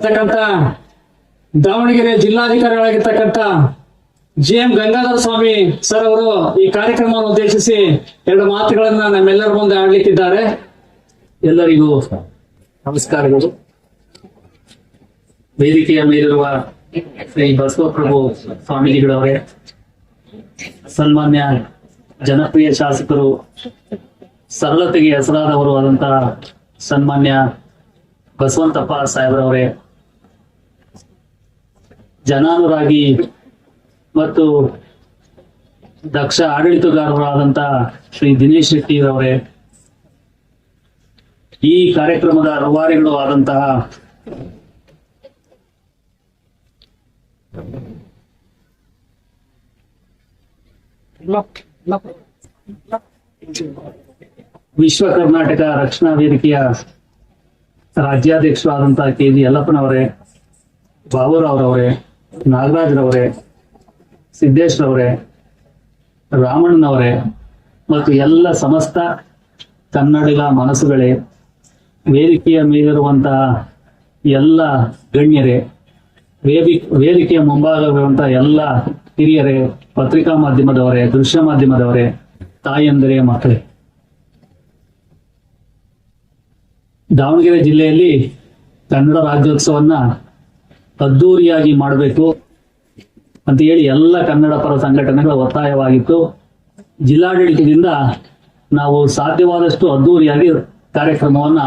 ಇರ್ತಕ್ಕಂಥ Davanagere ಜಿಲ್ಲಾಧಿಕಾರಿಗಳಾಗಿರ್ತಕ್ಕಂಥ G M Gangadhara Swamy sir ಅವರು ಈ ಕಾರ್ಯಕ್ರಮವನ್ನು ಉದ್ದೇಶಿಸಿ ಎರಡು ಮಾತುಗಳನ್ನ ನಮ್ಮೆಲ್ಲರ ಮುಂದೆ ಆಡ್ಲಿಕ್ಕಿದ್ದಾರೆ. ಎಲ್ಲರಿಗೂ ನಮಸ್ಕಾರಗಳು. ವೇದಿಕೆಯ ಮೇಲಿರುವ ಶ್ರೀ ಬಸವಪ್ರಭು ಸ್ವಾಮೀಜಿಗಳವರೇ, ಸನ್ಮಾನ್ಯ ಜನಪ್ರಿಯ ಶಾಸಕರು, ಸರಳತೆಗೆ ಹೆಸರಾದವರು ಆದಂತಹ ಸನ್ಮಾನ್ಯ ಬಸವಂತಪ್ಪ ಸಾಹೇಬ್ರವರೇ ಜನಾನುರಾಗಿ ಮತ್ತು ದಕ್ಷ ಆಡಳಿತಗಾರರಾದಂತ ಶ್ರೀ ದಿನೇಶ್ ಶೆಟ್ಟಿರವರೇ ಈ ಕಾರ್ಯಕ್ರಮದ ರೂವಾರಿಗಳು ಆದಂತಹ ವಿಶ್ವ ಕರ್ನಾಟಕ ರಕ್ಷಣಾ ವೇದಿಕೆಯ ರಾಜ್ಯಾಧ್ಯಕ್ಷರಾದಂತಹ ಕೆ ಜಿ ಯಲ್ಲಪ್ಪನವರೇ, ಬಾಬುರಾವ್ರವರೇ ನಾಗರಾಜ್ರವರೇ ಸಿದ್ದೇಶ್ರವರೇ ರಾಮಣ್ಣನವರೇ ಮತ್ತು ಎಲ್ಲ ಸಮಸ್ತ ಕನ್ನಡಿಗ ಮನಸ್ಸುಗಳೇ, ವೇದಿಕೆಯ ಮೇಲಿರುವಂತಹ ಎಲ್ಲ ಗಣ್ಯರೇ, ವೇದಿ, ವೇದಿಕೆಯ ಮುಂಭಾಗವಿರುವಂತಹ ಎಲ್ಲ ಹಿರಿಯರೇ, ಪತ್ರಿಕಾ ಮಾಧ್ಯಮದವರೇ, ದೃಶ್ಯ ಮಾಧ್ಯಮದವರೇ ತಾಯಿಯಂದರೆ ಮಕ್ಕಳೇ. ದಾವಣಗೆರೆ ಜಿಲ್ಲೆಯಲ್ಲಿ ಕನ್ನಡ ರಾಜ್ಯೋತ್ಸವನ್ನ ಅದ್ದೂರಿಯಾಗಿ ಮಾಡಬೇಕು ಅಂತ ಹೇಳಿ ಎಲ್ಲ ಕನ್ನಡ ಪರ ಸಂಘಟನೆಗಳ ಒತ್ತಾಯವಾಗಿತ್ತು. ಜಿಲ್ಲಾಡಳಿತದಿಂದ ನಾವು ಸಾಧ್ಯವಾದಷ್ಟು ಅದ್ದೂರಿಯಾಗಿ ಕಾರ್ಯಕ್ರಮವನ್ನ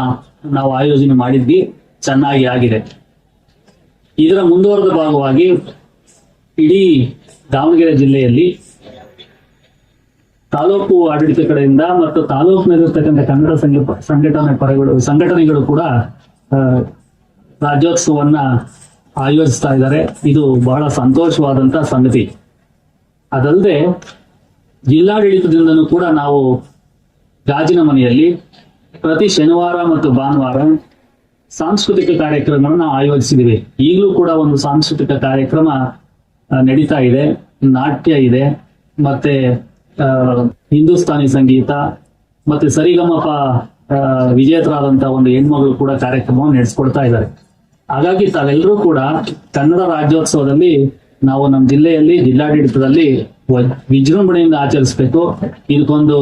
ನಾವು ಆಯೋಜನೆ ಮಾಡಿದ್ವಿ. ಚೆನ್ನಾಗಿ ಆಗಿದೆ. ಇದರ ಮುಂದುವರೆದ ಭಾಗವಾಗಿ ಇಡೀ ದಾವಣಗೆರೆ ಜಿಲ್ಲೆಯಲ್ಲಿ ತಾಲೂಕು ಆಡಳಿತ ಕಡೆಯಿಂದ ಮತ್ತು ತಾಲೂಕಿನಲ್ಲಿರ್ತಕ್ಕಂಥ ಕನ್ನಡ ಸಂಘ ಸಂಘಟನೆ ಪರಗಳು ಸಂಘಟನೆಗಳು ಕೂಡ ರಾಜ್ಯೋತ್ಸವವನ್ನ ಆಯೋಜಿಸ್ತಾ ಇದ್ದಾರೆ. ಇದು ಬಹಳ ಸಂತೋಷವಾದಂತ ಸಂಗತಿ. ಅದಲ್ಲದೆ ಜಿಲ್ಲಾಡಳಿತದಿಂದನೂ ಕೂಡ ನಾವು ಗಾಜಿನ ಮನೆಯಲ್ಲಿ ಪ್ರತಿ ಶನಿವಾರ ಮತ್ತು ಭಾನುವಾರ ಸಾಂಸ್ಕೃತಿಕ ಕಾರ್ಯಕ್ರಮಗಳನ್ನ ಆಯೋಜಿಸಿದ್ದೀವಿ. ಈಗಲೂ ಕೂಡ ಒಂದು ಸಾಂಸ್ಕೃತಿಕ ಕಾರ್ಯಕ್ರಮ ನಡೀತಾ ಇದೆ. ನಾಟ್ಯ ಇದೆ. ಮತ್ತೆ ಹಿಂದೂಸ್ತಾನಿ ಸಂಗೀತ, ಮತ್ತೆ ಸರಿಗಮಪ ವಿಜೇತರಾದಂತಹ ಒಂದು ಹೆಣ್ಮಗಳು ಕೂಡ ಕಾರ್ಯಕ್ರಮವನ್ನು ನಡೆಸ್ಕೊಡ್ತಾ ಇದ್ದಾರೆ. ಹಾಗಾಗಿ ತಾವೆಲ್ಲರೂ ಕೂಡ ಕನ್ನಡ ರಾಜ್ಯೋತ್ಸವದಲ್ಲಿ ನಾವು ನಮ್ಮ ಜಿಲ್ಲೆಯಲ್ಲಿ ಜಿಲ್ಲಾಡಳಿತದಲ್ಲಿ ವಿಜೃಂಭಣೆಯಿಂದ ಆಚರಿಸಬೇಕು. ಇದಕ್ಕೊಂದು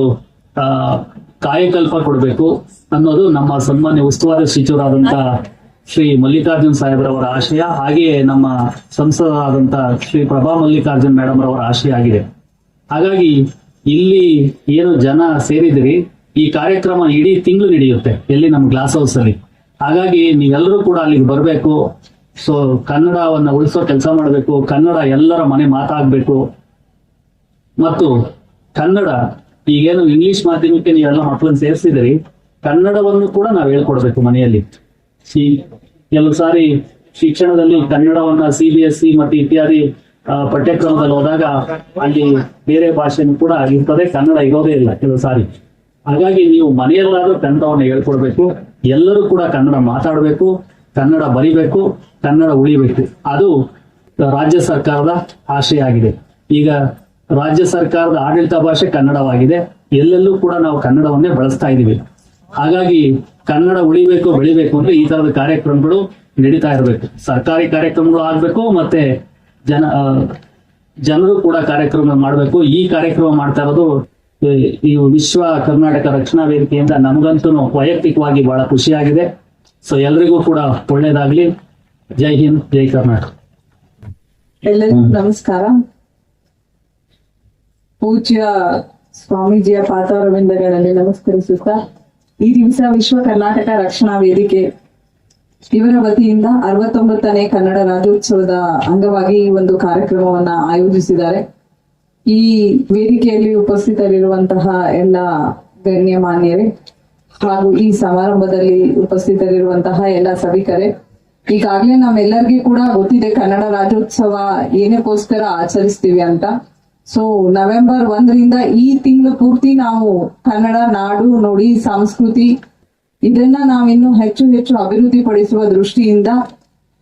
ಆ, ಕಾಯಕಲ್ಪ ಕೊಡಬೇಕು ಅನ್ನೋದು ನಮ್ಮ ಸನ್ಮಾನ್ಯ ಉಸ್ತುವಾರಿ ಸಚಿವರಾದಂತಹ ಶ್ರೀ ಮಲ್ಲಿಕಾರ್ಜುನ್ ಸಾಹೇಬ್ರವರ ಆಶಯ. ಹಾಗೆಯೇ ನಮ್ಮ ಸಂಸದರಾದಂತಹ ಶ್ರೀ ಪ್ರಭಾ ಮಲ್ಲಿಕಾರ್ಜುನ್ ಮೇಡಮ್ ರವರ ಆಶಯ ಆಗಿದೆ. ಹಾಗಾಗಿ ಇಲ್ಲಿ ಏನು ಜನ ಸೇರಿದಿರಿ ಈ ಕಾರ್ಯಕ್ರಮ ಇಡೀ ತಿಂಗಳು ನಡೆಯುತ್ತೆ ಎಲ್ಲಿ ನಮ್ಮ ಗ್ಲಾಸ್ ಹೌಸ್ ಅಲ್ಲಿ. ಹಾಗಾಗಿ ನೀವೆಲ್ಲರೂ ಕೂಡ ಅಲ್ಲಿಗೆ ಬರಬೇಕು. ಸೊ ಕನ್ನಡವನ್ನ ಉಳಿಸೋ ಕೆಲಸ ಮಾಡಬೇಕು. ಕನ್ನಡ ಎಲ್ಲರ ಮನೆ ಮಾತಾಗಬೇಕು ಮತ್ತು ಕನ್ನಡ, ಈಗೇನು ಇಂಗ್ಲಿಷ್ ಮಾಧ್ಯಮಕ್ಕೆ ನೀವೆಲ್ಲ ಮಕ್ಕಳನ್ನ ಸೇರಿಸಿದಿರಿ ಕನ್ನಡವನ್ನು ಕೂಡ ನಾವು ಹೇಳ್ಕೊಡ್ಬೇಕು ಮನೆಯಲ್ಲಿ. ಸಿ, ಕೆಲವು ಸಾರಿ ಶಿಕ್ಷಣದಲ್ಲಿ ಕನ್ನಡವನ್ನ ಸಿ ಬಿ ಎಸ್ ಸಿ ಮತ್ತು ಇತ್ಯಾದಿ ಪಠ್ಯಕ್ರಮದಲ್ಲಿ ಹೋದಾಗ ಅಲ್ಲಿ ಬೇರೆ ಭಾಷೆನೂ ಕೂಡ ಇರ್ತದೆ. ಕನ್ನಡ ಇರೋದೇ ಇಲ್ಲ ಕೆಲವು ಸಾರಿ. ಹಾಗಾಗಿ ನೀವು ಮನೆಯಲ್ಲಾದ್ರೂ ಕನ್ನಡವನ್ನು ಹೇಳ್ಕೊಡ್ಬೇಕು, ಎಲ್ಲರೂ ಕೂಡ ಕನ್ನಡ ಮಾತಾಡಬೇಕು, ಕನ್ನಡ ಬರಿಬೇಕು, ಕನ್ನಡ ಉಳಿಬೇಕು. ಅದು ರಾಜ್ಯ ಸರ್ಕಾರದ ಆಶಯ ಆಗಿದೆ ಈಗ ರಾಜ್ಯ ಸರ್ಕಾರದ ಆಡಳಿತ ಭಾಷೆ ಕನ್ನಡವಾಗಿದೆ. ಎಲ್ಲೆಲ್ಲೂ ಕೂಡ ನಾವು ಕನ್ನಡವನ್ನೇ ಬಳಸ್ತಾ ಇದ್ದೀವಿ. ಹಾಗಾಗಿ ಕನ್ನಡ ಉಳಿಬೇಕು, ಬೆಳಿಬೇಕು ಅಂದ್ರೆ ಈ ತರದ ಕಾರ್ಯಕ್ರಮಗಳು ನಡೀತಾ ಇರಬೇಕು. ಸರ್ಕಾರಿ ಕಾರ್ಯಕ್ರಮಗಳು ಆಗ್ಬೇಕು ಮತ್ತೆ ಜನ ಜನರು ಕೂಡ ಕಾರ್ಯಕ್ರಮ ಮಾಡಬೇಕು. ಈ ಕಾರ್ಯಕ್ರಮ ಮಾಡ್ತಾ ಇರೋದು ಈ- ವಿಶ್ವ ಕರ್ನಾಟಕ ರಕ್ಷಣಾ ವೇದಿಕೆಯಿಂದ ನಮಗಂತೂ ವೈಯಕ್ತಿಕವಾಗಿ ಬಹಳ ಖುಷಿಯಾಗಿದೆ. ಸೊ ಎಲ್ರಿಗೂ ಕೂಡ ಒಳ್ಳೇದಾಗ್ಲಿ. ಜೈ ಹಿಂದ್ ಜೈ ಕರ್ನಾಟಕ. ಎಲ್ಲರಿಗೂ ನಮಸ್ಕಾರ. ಪೂಜ್ಯ ಸ್ವಾಮೀಜಿಯ ಪಾತಾರವಿಂದಗಳಲ್ಲಿ ನಮಸ್ಕರಿಸುತ್ತಾ ಈ ದಿವಸ ವಿಶ್ವ ಕರ್ನಾಟಕ ರಕ್ಷಣಾ ವೇದಿಕೆ ಇವರ ವತಿಯಿಂದ ಅರವತ್ತೊಂಬತ್ತನೇ ಕನ್ನಡ ರಾಜ್ಯೋತ್ಸವದ ಅಂಗವಾಗಿ ಈ ಒಂದು ಕಾರ್ಯಕ್ರಮವನ್ನ ಆಯೋಜಿಸಿದ್ದಾರೆ. ಈ ವೇದಿಕೆಯಲ್ಲಿ ಉಪಸ್ಥಿತರಿರುವಂತಹ ಎಲ್ಲ ಗಣ್ಯಮಾನ್ಯರೇ ಹಾಗೂ ಈ ಸಮಾರಂಭದಲ್ಲಿ ಉಪಸ್ಥಿತರಿರುವಂತಹ ಎಲ್ಲ ಸಭಿಕರೇ, ಈಗಾಗಲೇ ನಾವೆಲ್ಲರಿಗೆ ಕೂಡ ಗೊತ್ತಿದೆ ಕನ್ನಡ ರಾಜ್ಯೋತ್ಸವ ಏನಕ್ಕೋಸ್ಕರ ಆಚರಿಸ್ತೀವಿ ಅಂತ. ಸೊ ನವೆಂಬರ್ ಒಂದರಿಂದ ಈ ತಿಂಗಳು ಪೂರ್ತಿ ನಾವು ಕನ್ನಡ ನಾಡು ನುಡಿ ಸಂಸ್ಕೃತಿ ಇದನ್ನ ನಾವಿನ್ನು ಹೆಚ್ಚು ಹೆಚ್ಚು ಅಭಿವೃದ್ಧಿ ಪಡಿಸುವ ದೃಷ್ಟಿಯಿಂದ,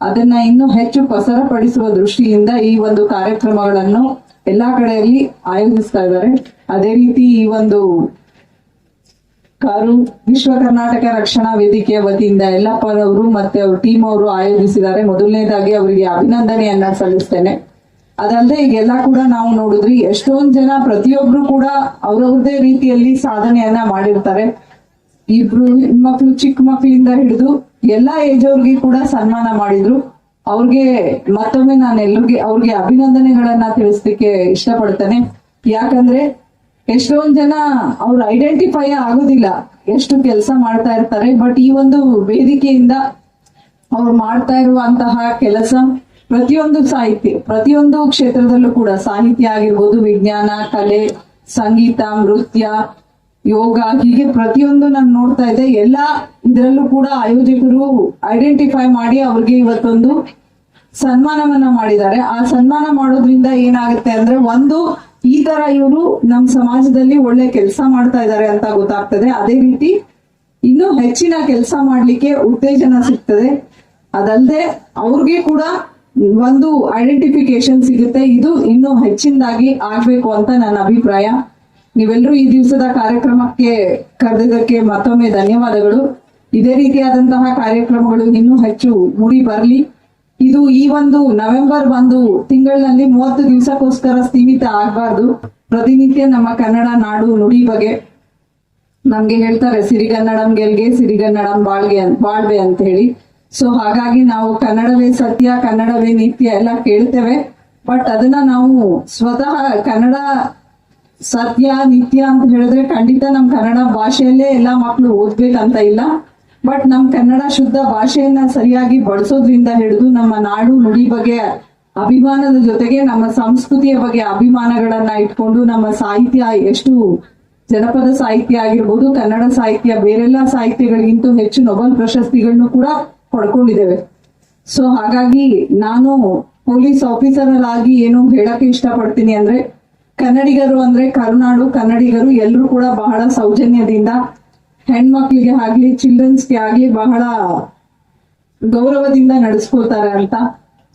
ಅದನ್ನ ಇನ್ನೂ ಹೆಚ್ಚು ಪಸರಪಡಿಸುವ ದೃಷ್ಟಿಯಿಂದ ಈ ಒಂದು ಕಾರ್ಯಕ್ರಮಗಳನ್ನು ಎಲ್ಲಾ ಕಡೆಯಲ್ಲಿ ಆಯೋಜಿಸ್ತಾ ಇದ್ದಾರೆ. ಅದೇ ರೀತಿ ಈ ಒಂದು ಕಾರು ವಿಶ್ವ ಕರ್ನಾಟಕ ರಕ್ಷಣಾ ವೇದಿಕೆಯ ವತಿಯಿಂದ ಯಲ್ಲಪ್ಪರವರು ಮತ್ತೆ ಅವ್ರ ಟೀಮ್ ಅವರು ಆಯೋಜಿಸಿದ್ದಾರೆ. ಮೊದಲನೇದಾಗಿ ಅವರಿಗೆ ಅಭಿನಂದನೆಯನ್ನ ಸಲ್ಲಿಸ್ತೇನೆ. ಅದಲ್ಲದೆ ಈಗೆಲ್ಲ ಕೂಡ ನಾವು ನೋಡಿದ್ರಿ ಎಷ್ಟೊಂದ್ ಜನ ಪ್ರತಿಯೊಬ್ರು ಕೂಡ ಅವ್ರವ್ರದೇ ರೀತಿಯಲ್ಲಿ ಸಾಧನೆಯನ್ನ ಮಾಡಿರ್ತಾರೆ. ಇಬ್ರು ಹೆಣ್ಮಕ್ಳು ಚಿಕ್ಕ ಮಕ್ಳಿಂದ ಹಿಡಿದು ಎಲ್ಲಾ ಏಜ್ ಅವ್ರಿಗೆ ಕೂಡ ಸನ್ಮಾನ ಮಾಡಿದ್ರು. ಅವ್ರಿಗೆ ಮತ್ತೊಮ್ಮೆ ನಾನು ಎಲ್ರಿಗೆ, ಅವ್ರಿಗೆ ಅಭಿನಂದನೆಗಳನ್ನ ತಿಳಿಸ್ಲಿಕ್ಕೆ ಇಷ್ಟಪಡ್ತೇನೆ. ಯಾಕಂದ್ರೆ ಎಷ್ಟೊಂದ್ ಜನ ಅವ್ರು ಐಡೆಂಟಿಫೈ ಆಗೋದಿಲ್ಲ ಎಷ್ಟು ಕೆಲಸ ಮಾಡ್ತಾ ಇರ್ತಾರೆ ಬಟ್ ಈ ಒಂದು ವೇದಿಕೆಯಿಂದ ಅವ್ರು ಮಾಡ್ತಾ ಇರುವಂತಹ ಕೆಲಸ ಪ್ರತಿಯೊಂದು ಸಾಹಿತ್ಯ, ಪ್ರತಿಯೊಂದು ಕ್ಷೇತ್ರದಲ್ಲೂ ಕೂಡ ಸಾಹಿತ್ಯ ಆಗಿರ್ಬೋದು, ವಿಜ್ಞಾನ, ಕಲೆ, ಸಂಗೀತ, ನೃತ್ಯ, ಯೋಗ, ಹೀಗೆ ಪ್ರತಿಯೊಂದು ನಾನು ನೋಡ್ತಾ ಇದ್ದೆ. ಎಲ್ಲಾ ಇದರಲ್ಲೂ ಕೂಡ ಆಯೋಜಕರು ಐಡೆಂಟಿಫೈ ಮಾಡಿ ಅವ್ರಿಗೆ ಇವತ್ತೊಂದು ಸನ್ಮಾನವನ್ನ ಮಾಡಿದ್ದಾರೆ. ಆ ಸನ್ಮಾನ ಮಾಡೋದ್ರಿಂದ ಏನಾಗುತ್ತೆ ಅಂದ್ರೆ ಒಂದು, ಈ ತರ ಇವರು ನಮ್ಮ ಸಮಾಜದಲ್ಲಿ ಒಳ್ಳೆ ಕೆಲಸ ಮಾಡ್ತಾ ಇದ್ದಾರೆ ಅಂತ ಗೊತ್ತಾಗ್ತದೆ. ಅದೇ ರೀತಿ ಇನ್ನು ಹೆಚ್ಚಿನ ಕೆಲಸ ಮಾಡ್ಲಿಕ್ಕೆ ಉತ್ತೇಜನ ಸಿಗ್ತದೆ. ಅದಲ್ಲದೆ ಅವ್ರಿಗೆ ಕೂಡ ಒಂದು ಐಡೆಂಟಿಫಿಕೇಶನ್ ಸಿಗುತ್ತೆ. ಇದು ಇನ್ನು ಹೆಚ್ಚಿನದಾಗಿ ಆಗ್ಬೇಕು ಅಂತ ನನ್ನ ಅಭಿಪ್ರಾಯ. ನೀವೆಲ್ಲರೂ ಈ ದಿವಸದ ಕಾರ್ಯಕ್ರಮಕ್ಕೆ ಕರೆದಿದ್ದಕ್ಕೆ ಮತ್ತೊಮ್ಮೆ ಧನ್ಯವಾದಗಳು. ಇದೇ ರೀತಿಯಾದಂತಹ ಕಾರ್ಯಕ್ರಮಗಳು ಇನ್ನೂ ಹೆಚ್ಚು ಮೂಡಿ ಬರಲಿ. ಇದು ಈ ಒಂದು ನವೆಂಬರ್ ಒಂದು ತಿಂಗಳಲ್ಲಿ ಮೂವತ್ತು ದಿವಸಕ್ಕೋಸ್ಕರ ಸೀಮಿತ ಆಗಬಾರ್ದು. ಪ್ರತಿನಿತ್ಯ ನಮ್ಮ ಕನ್ನಡ ನಾಡು ನುಡಿ ಬಗ್ಗೆ ನಮ್ಗೆ ಹೇಳ್ತಾರೆ ಸಿರಿಗನ್ನಡಂ ಗೆಲ್ಗೆ ಸಿರಿಗನ್ನಡಂ ಬಾಳ್ಗೆ ಬಾಳ್ವೆ ಅಂತ ಹೇಳಿ ಸೊ ಹಾಗಾಗಿ ನಾವು ಕನ್ನಡವೇ ಸತ್ಯ, ಕನ್ನಡವೇ ನಿತ್ಯ ಎಲ್ಲ ಕೇಳ್ತೇವೆ. ಬಟ್ ಅದನ್ನ ನಾವು ಸ್ವತಃ ಕನ್ನಡ ಸತ್ಯ, ನಿತ್ಯ ಅಂತ ಹೇಳಿದ್ರೆ ಖಂಡಿತ ನಮ್ ಕನ್ನಡ ಭಾಷೆಯಲ್ಲೇ ಎಲ್ಲಾ ಮಕ್ಕಳು ಓದ್ಬೇಕಂತ ಇಲ್ಲ. ಬಟ್ ನಮ್ ಕನ್ನಡ ಶುದ್ಧ ಭಾಷೆಯನ್ನ ಸರಿಯಾಗಿ ಬಳಸೋದ್ರಿಂದ ಹಿಡಿದು ನಮ್ಮ ನಾಡು ನುಡಿ ಬಗ್ಗೆ, ಅಭಿಮಾನದ ಜೊತೆಗೆ ನಮ್ಮ ಸಂಸ್ಕೃತಿಯ ಬಗ್ಗೆ ಅಭಿಮಾನಗಳನ್ನ ಇಟ್ಕೊಂಡು ನಮ್ಮ ಸಾಹಿತ್ಯ ಎಷ್ಟು ಜನಪದ ಸಾಹಿತ್ಯ ಆಗಿರ್ಬೋದು, ಕನ್ನಡ ಸಾಹಿತ್ಯ, ಬೇರೆಲ್ಲ ಸಾಹಿತ್ಯಗಳಿಗಿಂತ ಹೆಚ್ಚು ನೊಬೆಲ್ ಪ್ರಶಸ್ತಿಗಳನ್ನು ಕೂಡ ಪಡ್ಕೊಂಡಿದ್ದೇವೆ. ಸೊ ಹಾಗಾಗಿ ನಾನು ಪೊಲೀಸ್ ಆಫೀಸರ್ ಆಗಿ ಏನು ಹೇಳಕ್ಕೆ ಇಷ್ಟಪಡ್ತೀನಿ ಅಂದ್ರೆ, ಕನ್ನಡಿಗರು ಅಂದ್ರೆ ಕರುನಾಡು, ಕನ್ನಡಿಗರು ಎಲ್ಲರೂ ಕೂಡ ಬಹಳ ಸೌಜನ್ಯದಿಂದ ಹೆಣ್ಮಕ್ಳಿಗೆ ಆಗ್ಲಿ ಚಿಲ್ಡ್ರನ್ಸ್ಗೆ ಆಗ್ಲಿ ಬಹಳ ಗೌರವದಿಂದ ನಡೆಸ್ಕೊಳ್ತಾರೆ ಅಂತ.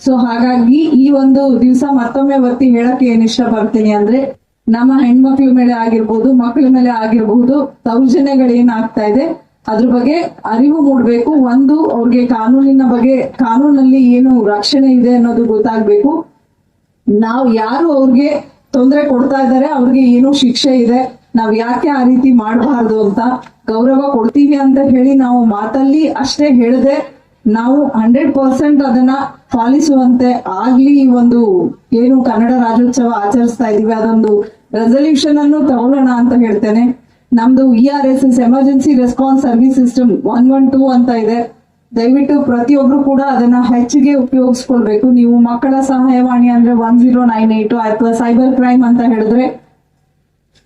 ಸೊ ಹಾಗಾಗಿ ಈ ಒಂದು ದಿವಸ ಮತ್ತೊಮ್ಮೆ ಬರ್ತಿ ಹೇಳಕ್ಕೆ ಏನ್ ಇಷ್ಟ ಪಡ್ತೀನಿ ಅಂದ್ರೆ, ನಮ್ಮ ಹೆಣ್ಮಕ್ಳ ಮೇಲೆ ಆಗಿರ್ಬೋದು ಮಕ್ಕಳ ಮೇಲೆ ಆಗಿರ್ಬಹುದು ದೌರ್ಜನ್ಯಗಳೇನಾಗ್ತಾ ಇದೆ, ಅದ್ರ ಬಗ್ಗೆ ಅರಿವು ಮೂಡ್ಬೇಕು. ಒಂದು, ಅವ್ರಿಗೆ ಕಾನೂನಿನ ಬಗ್ಗೆ, ಕಾನೂನಲ್ಲಿ ಏನು ರಕ್ಷಣೆ ಇದೆ ಅನ್ನೋದು ಗೊತ್ತಾಗ್ಬೇಕು. ನಾವು ಯಾರು ಅವ್ರಿಗೆ ತೊಂದರೆ ಕೊಡ್ತಾ ಇದ್ದಾರೆ, ಅವ್ರಿಗೆ ಏನು ಶಿಕ್ಷೆ ಇದೆ, ನಾವ್ ಯಾಕೆ ಆ ರೀತಿ ಮಾಡಬಾರ್ದು ಅಂತ. ಗೌರವ ಕೊಡ್ತೀವಿ ಅಂತ ಹೇಳಿ ನಾವು ಮಾತಲ್ಲಿ ಅಷ್ಟೇ ಹೇಳದೆ ನಾವು ಹಂಡ್ರೆಡ್ ಪರ್ಸೆಂಟ್ ಅದನ್ನ ಪಾಲಿಸುವಂತೆ ಆಗ್ಲಿ ಈ ಒಂದು ಏನು ಕನ್ನಡ ರಾಜ್ಯೋತ್ಸವ ಆಚರಿಸ್ತಾ ಇದೀವಿ, ಅದೊಂದು ರೆಸಲ್ಯೂಷನ್ ಅನ್ನು ತಗೊಳ್ಳೋಣ ಅಂತ ಹೇಳ್ತೇನೆ. ನಮ್ದು E R S S emergency response service system one one two ಅಂತ ಇದೆ. ದಯವಿಟ್ಟು ಪ್ರತಿಯೊಬ್ರು ಕೂಡ ಅದನ್ನ ಹೆಚ್ಚಿಗೆ ಉಪಯೋಗಿಸ್ಕೊಳ್ಬೇಕು. ನೀವು ಮಕ್ಕಳ ಸಹಾಯವಾಣಿ ಅಂದ್ರೆ ಒನ್ ಜೀರೋ ನೈನ್ ಏಟ್ ಅಥವಾ ಸೈಬರ್ ಕ್ರೈಮ್ ಅಂತ ಹೇಳಿದ್ರೆ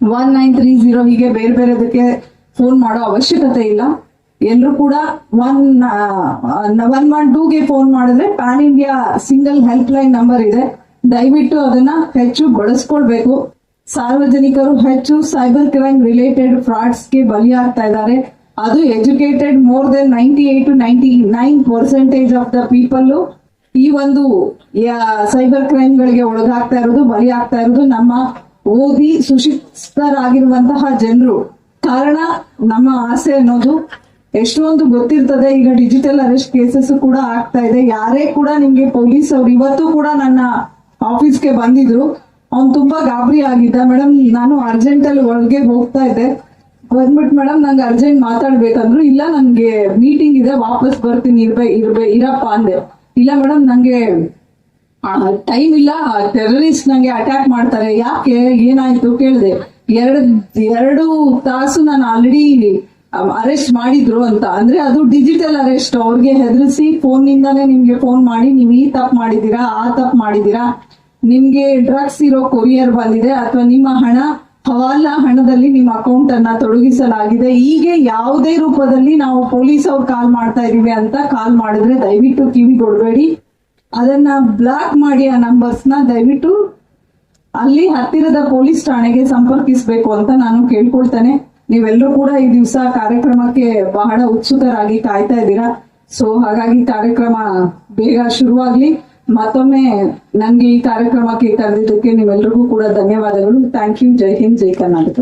ಒನ್ ನೈನ್ ತ್ರೀ ಜೀರೋ ಹೀಗೆ ಬೇರೆ ಬೇರೆದಕ್ಕೆ ಫೋನ್ ಮಾಡೋ ಅವಶ್ಯಕತೆ ಇಲ್ಲ. ಎಲ್ಲರೂ ಕೂಡ ಒನ್ ಒನ್ ಒನ್ ಟೂಗೆ ಫೋನ್ ಮಾಡಿದ್ರೆ pan India single help line number ಇದೆ. ದಯವಿಟ್ಟು ಅದನ್ನ ಹೆಚ್ಚು ಬಳಸ್ಕೊಳ್ಬೇಕು. ಸಾರ್ವಜನಿಕರು ಹೆಚ್ಚು ಸೈಬರ್ ಕ್ರೈಮ್ ರಿಲೇಟೆಡ್ ಫ್ರಾಡ್ಸ್ಗೆ ಬಲಿಯಾಗ್ತಾ ಇದ್ದಾರೆ. ಅದು educated more than ninety eight to ninety nine percentage of the people ಈ ಒಂದು ಸೈಬರ್ ಕ್ರೈಮ್ ಗಳಿಗೆ ಒಳಗಾಗ್ತಾ ಇರೋದು, ಬಲಿಯಾಗ್ತಾ ಇರೋದು ನಮ್ಮ ಓದಿ ಸುಶಿಕ್ಷಿತರಾಗಿರುವಂತಹ ಜನರು. ಕಾರಣ ನಮ್ಮ ಆಸೆ ಅನ್ನೋದು ಎಷ್ಟೊಂದು ಗೊತ್ತಿರ್ತದೆ, ಈಗ ಡಿಜಿಟಲ್ ಅರೆಸ್ಟ್ ಕೇಸಸ್ ಕೂಡ ಆಗ್ತಾ ಇದೆ. ಯಾರೇ ಕೂಡ ನಿಮ್ಗೆ ಪೊಲೀಸ್ ಅವ್ರು ಇವತ್ತು ಕೂಡ ನನ್ನ ಆಫೀಸ್ಗೆ ಬಂದಿದ್ರು. ಅವ್ನು ತುಂಬಾ ಗಾಬರಿ ಆಗಿದ್ದ. ಮೇಡಮ್ ನಾನು ಅರ್ಜೆಂಟ್ ಅಲ್ಲಿ ಒಳಗೆ ಹೋಗ್ತಾ ಇದ್ದೆ. ಬಂದ್ಬಿಟ್ಟು ಮೇಡಮ್ ನಂಗೆ ಅರ್ಜೆಂಟ್ ಮಾತಾಡ್ಬೇಕಂದ್ರು, ಇಲ್ಲ ನನ್ಗೆ ಮೀಟಿಂಗ್ ಇದೆ, ವಾಪಸ್ ಬರ್ತೀನಿ, ಇರ್ಬೇ ಇರ್ಬೇ, ಇರಪ್ಪ ಅಂದೆ. ಇಲ್ಲ ಮೇಡಮ್ ನಂಗೆ ಟೈಮ್ ಇಲ್ಲ. ಟೆರರಿಸ್ಟ್ ನಂಗೆ ಅಟ್ಯಾಕ್ ಮಾಡ್ತಾರೆ. ಯಾಕೆ? ಏನಾಯ್ತು? ಕೇಳಿದೆ. ಎರಡು ಎರಡು ತಾಸು ನಾನು ಆಲ್ರೆಡಿ ಅರೆಸ್ಟ್ ಮಾಡಿದ್ರು ಅಂತ. ಅಂದ್ರೆ ಅದು ಡಿಜಿಟಲ್ ಅರೆಸ್ಟ್ ಅವ್ರಿಗೆ ಹೆದರಿಸಿ ಫೋನ್ ನಿಂದಾನೇ ನಿಮ್ಗೆ ಫೋನ್ ಮಾಡಿ, ನೀವು ಈ ತಪ್ಪು ಮಾಡಿದೀರಾ ಆ ತಪ್ಪು ಮಾಡಿದೀರಾ ನಿಮ್ಗೆ ಡ್ರಗ್ಸ್ ಇರೋ ಕೊರಿಯರ್ ಬಂದಿದೆ, ಅಥವಾ ನಿಮ್ಮ ಹಣ, ಹವಾಲಾ ಹಣದಲ್ಲಿ ನಿಮ್ಮ ಅಕೌಂಟ್ ಅನ್ನ ತೊಡಗಿಸಲಾಗಿದೆ. ಹೀಗೆ ಯಾವುದೇ ರೂಪದಲ್ಲಿ ನಾವು ಪೊಲೀಸ್ ಅವ್ರು ಕಾಲ್ ಮಾಡ್ತಾ ಇದೀವಿ ಅಂತ ಕಾಲ್ ಮಾಡಿದ್ರೆ ದಯವಿಟ್ಟು ಕಿವಿ ಕೊಡಬೇಡಿ ಅದನ್ನ ಬ್ಲಾಕ್ ಮಾಡಿ ಆ ನಂಬರ್ಸ್ನ ದಯವಿಟ್ಟು ಅಲ್ಲಿ ಹತ್ತಿರದ ಪೊಲೀಸ್ ಠಾಣೆಗೆ ಸಂಪರ್ಕಿಸಬೇಕು ಅಂತ ನಾನು ಕೇಳ್ಕೊಳ್ತೇನೆ. ನೀವೆಲ್ಲರೂ ಕೂಡ ಈ ದಿವಸ ಕಾರ್ಯಕ್ರಮಕ್ಕೆ ಬಹಳ ಉತ್ಸುಕರಾಗಿ ಕಾಯ್ತಾ ಇದ್ದೀರಾ? ಸೊ ಹಾಗಾಗಿ ಕಾರ್ಯಕ್ರಮ ಬೇಗ ಶುರುವಾಗ್ಲಿ. ಮತ್ತೊಮ್ಮೆ ನನ್ಗೆ ಈ ಕಾರ್ಯಕ್ರಮಕ್ಕೆ ಕರೆದಿದ್ದಕ್ಕೆ ನೀವೆಲ್ಲರಿಗೂ ಕೂಡ ಧನ್ಯವಾದಗಳು. Thank you Jai Hind, Jai Karnataka.